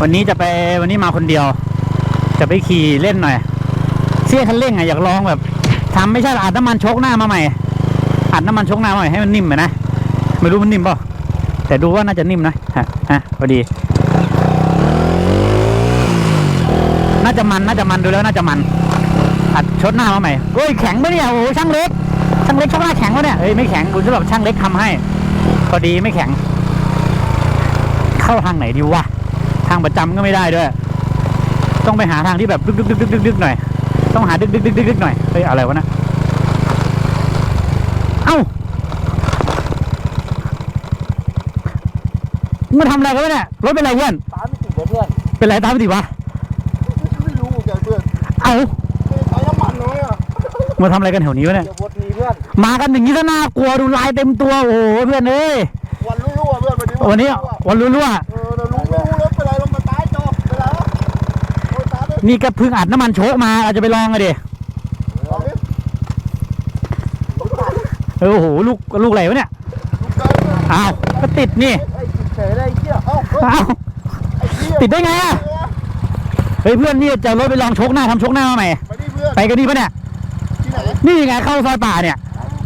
วันนี้จะไปวันนี้มาคนเดียว จะไปขี่เล่นหน่อยเสี้ยคันเร่งอะอยากลองแบบทำไม่ใช่อัดน้ำมันชกหน้ามาใหม่อัดน้ำมันชกหน้ามาใหม่ให้มันนิ่มไปนะไม่รู้มันนิ่มเปล่าแต่ดูว่าน่าจะนิ่มนะฮะฮะพอดี น่าจะมันน่าจะมันดูแล้วน่าจะมัน อัดชดหน้ามาใหม่เฮ้ยแข็งปะเนี่ยโอ้ช่างเล็กช่างเล็กช่างหน้าแข็งปะเนี่ยเฮ้ยไม่แข็งดูสำหรับช่างเล็กทำให้พอดีไม่แข็ง เข้าทางไหนดีวะ ทางประจำก็ไม่ได้ด้วย ต้องไปหาทางที่แบบดึกดึกดึกดึกดึกดึกหน่อย ต้องหาดึกดึกดึกดึกดึกหน่อย เฮ้ย อะไรวะนะ เอ้ามึงมาทำอะไรกันวะเนี่ย รถเป็นไรเพื่อน ตามไม่ติดเลยเพื่อน เป็นไรตามไปดิวะ ไม่รู้เหมือนกันเพื่อน เอ้าไม่ใช้น้ำมันน้อยอะมาทำอะไรกันแถวนี้วะเนี่ยเดี๋ยวบดมีเพื่อนมากันอย่างนี้ซะน่ากลัวดูลายเต็มตัว โอ้โหเพื่อนเอ้ย วันนี้วันนี้วันรั่วเออเรารู้ไม่รู้รถเป็นไรลงมาตายจอเป็นไรวะโอ้ยตายเลยๆนี่ก็เพิ่งอัดน้ำมันโชกมาเราจะไปลองกันดิลองดิลูกไก่เออโอ้โหลูกลูกอะไรวะเนี่ยลูกไก่เพื่อนอ้าวก็ติดนี่ไอ้จิตเฉยเลยไอ้เหี้ยเอ้าเฮ้ยอ้าวไอ้เหี้ยติดได้ไงอะเฮ้ยเพื่อนนี่จะเอารถไปลองโชกหน้าทำโชกหน้ามาใหม่ไปดิเพื่อนไปกันดีปะเนี่ยที่ไหนนี่ไงเข้าซอยป่าเนี่ย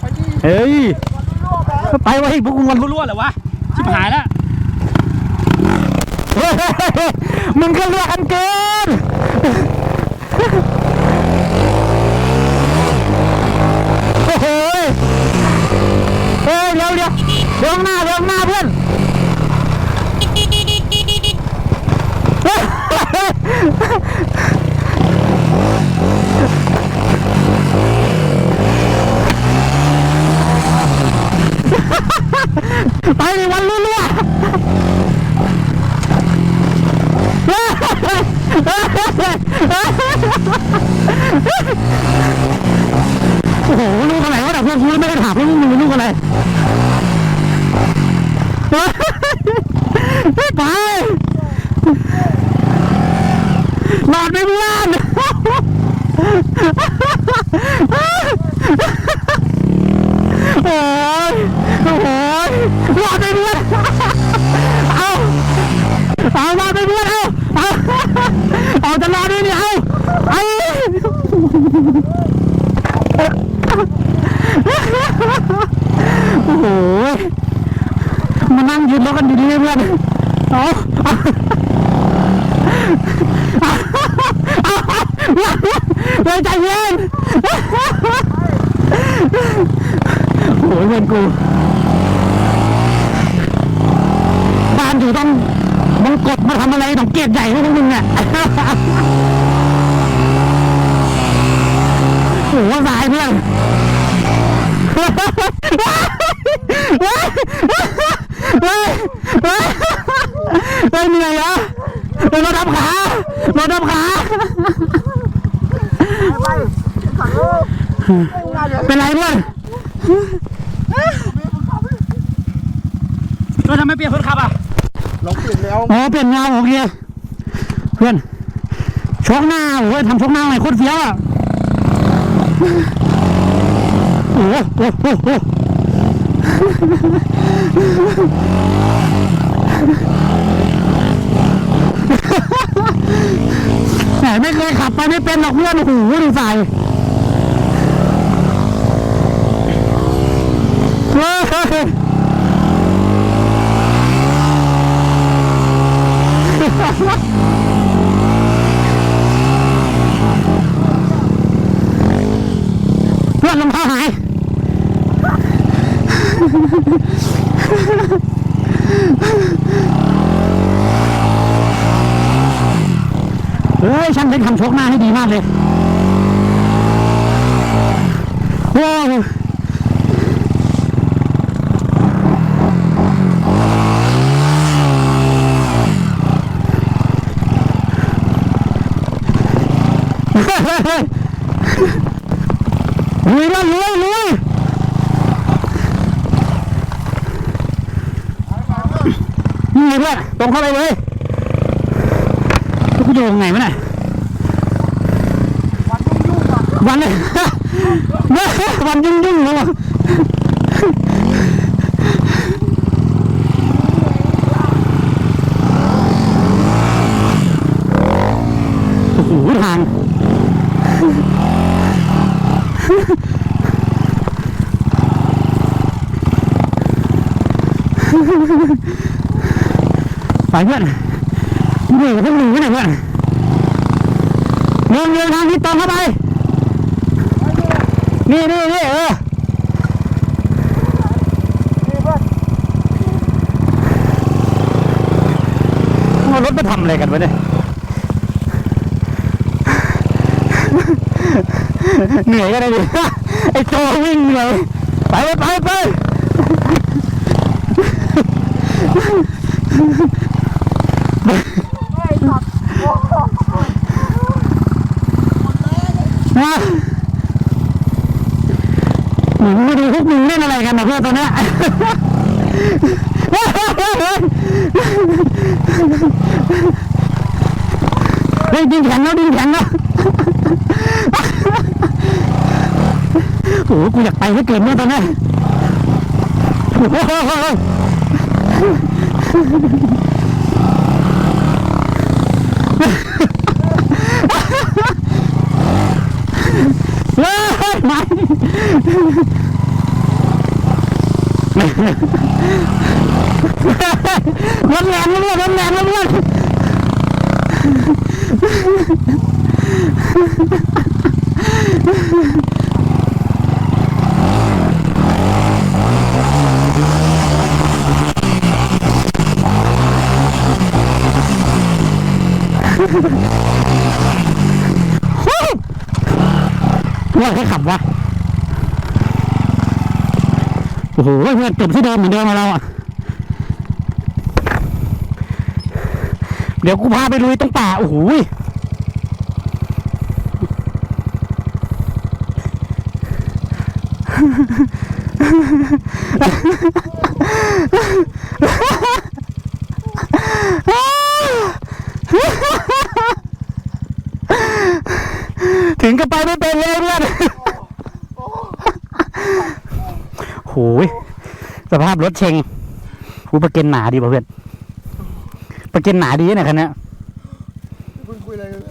ไปดิเฮ้ยวันรั่วๆไปไปวะเฮ้ยพวกมึงวันรั่วๆเหรอวะ ชิบหายแล้วมึงก็เลือกอันเกินโอ้โหยเฮ้ยเร็วเร็วเร็วหน้าเร็วหน้า ไปในวันรั่วๆโอ้โหลูกอะไรวะแต่เพื่อนกูไม่ได้ถามว่ามึงลูกอะไรไปหลอดไม่เพื่อนโอ้ อดไม่เพื่อนเอาเอาหลอดไม่เพื่อนเอาเอาเอาจะรอด้วยเนี่ยเอาเอาโอ้โหมานั่งยืนรถกันดีๆเพื่อนเอาเอาเอาใจเย็นโอ้ยเพื่อนกู บ้านอยู่ต้องมึงกดมาทำอะไรต้องเกียรใหญ่พวกมึงเนี่ยโอ้โหสายเพื่อนเฮ้ยเฮ้ยเฮ้ยเฮ้ยเหนื่อยเหรอเดี๋ยวเราทำขาเราทำขาไปขังโลกไม่ง่าเลยเป็นไรเพื่อนเราทำไมเปลี่ยนคนขับอะ ลองเปลี่ยนแนวอ๋อเปลี่ยนเงาโอเคเพื่อนชกหน้าโอ้ยทำชกหน้าใหม่โคตรเฟี้ยวอะโอ้โหโอ้โหโอ้โหแหมไม่เคยขับไปไม่เป็นหรอกเพื่อนโอ้โหดูใสฮ้ย เพื่อนรองเท้าหาย เฮ้ยช่างเล็กทำโชกหน้าให้ดีมากเลยว้าวลุยแล้วลุยลุย นี่เพื่ตรงเข้าไปเลยทุกูจะลงไงไม่ไหนวันยุ่งวันวันยุ่งยุ่งเนาะโอ้โห่าง ไปเพื่อนเหนื่อยกับพวกมึงกันหน่อยเพื่อนเดินเดินทางนี้ตรงเข้าไป นี่นี่นี่เออนี่เพื่อนเอารถมาทำอะไรกันวะเนี่ย เหนื่อยกันเลยดิไอ้โจวิ่งเหนื่อยไปไปไปไป ไอ้สัตว์โอ้โห หนูมาดูพวกมึงเล่นอะไรกันนะเพื่อนตอนเนี้ยเฮ้ยดินแข็งแล้วดินแข็งแล้วโอ้โหกูอยากไปเหลือเกินเนี่ยตอนนี้ยโอ้โหเฮ้ยไม่รถแรงแล้วเพื่อนรถแรงแล้วเพื่อน ว่าใครขับวะโอ้โหเพื่อนจบที่เดิมเหมือนเดิมมาเราอะเดี๋ยวกูพาไปลุยตรงป่าโอ้โหย ถึงกับไปไม่เป็นเลยเพื่อนโอ้ยสภาพรถเชงกูประเก็นหนาดีป่ะเพื่อนประเก็นหนาดีเนี่ยคันเนี้ยเพิ่งคุยอะไรกัน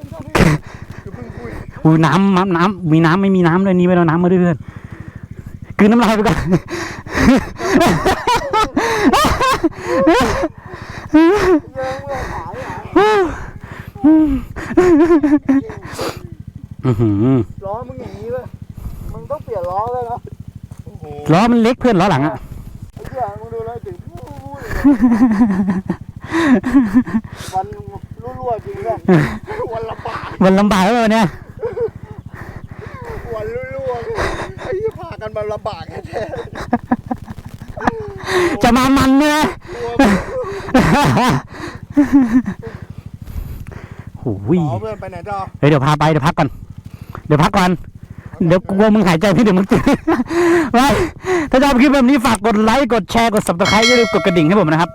เพิ่งคุยอูน้ำน้ำมีน้ำไม่มีน้ำด้วยนี่ไม่เอาน้ำมาด้วยเพื่อนกืนน้ำลายไปก่อนเอะเมื่อขายอะอื้อหือล้อมึงอย่างนี้เลยมึงต้องเปลี่ยนล้อเลยนะโอ้โหล้อมันเล็กเพื่อนล้อหลังอะ ไอ้เหี้ยมึงดูเลยถึงพูดพูดวันรั่วๆจริงเลยวันลำบากมันลำบากแล้ววันเนี้ยวันรั่วๆไอ้เหี้ยพากันมาลำบากแท้จะมามันเนี่ยๆโอ้ยต่อเพื่อนไปไหนต่อเฮ้ยเดี๋ยวพาไปเดี๋ยวพักก่อน เดี๋ยวพักก่อนเดี๋ยวกลัวมึงหายใจพี่เดี๋ยวมึงจะไว้ถ้าชอบคลิปแบบนี้ฝากกดไลค์กดแชร์กด subscribe อย่าลืมกดกระดิ่งให้ผมนะครับ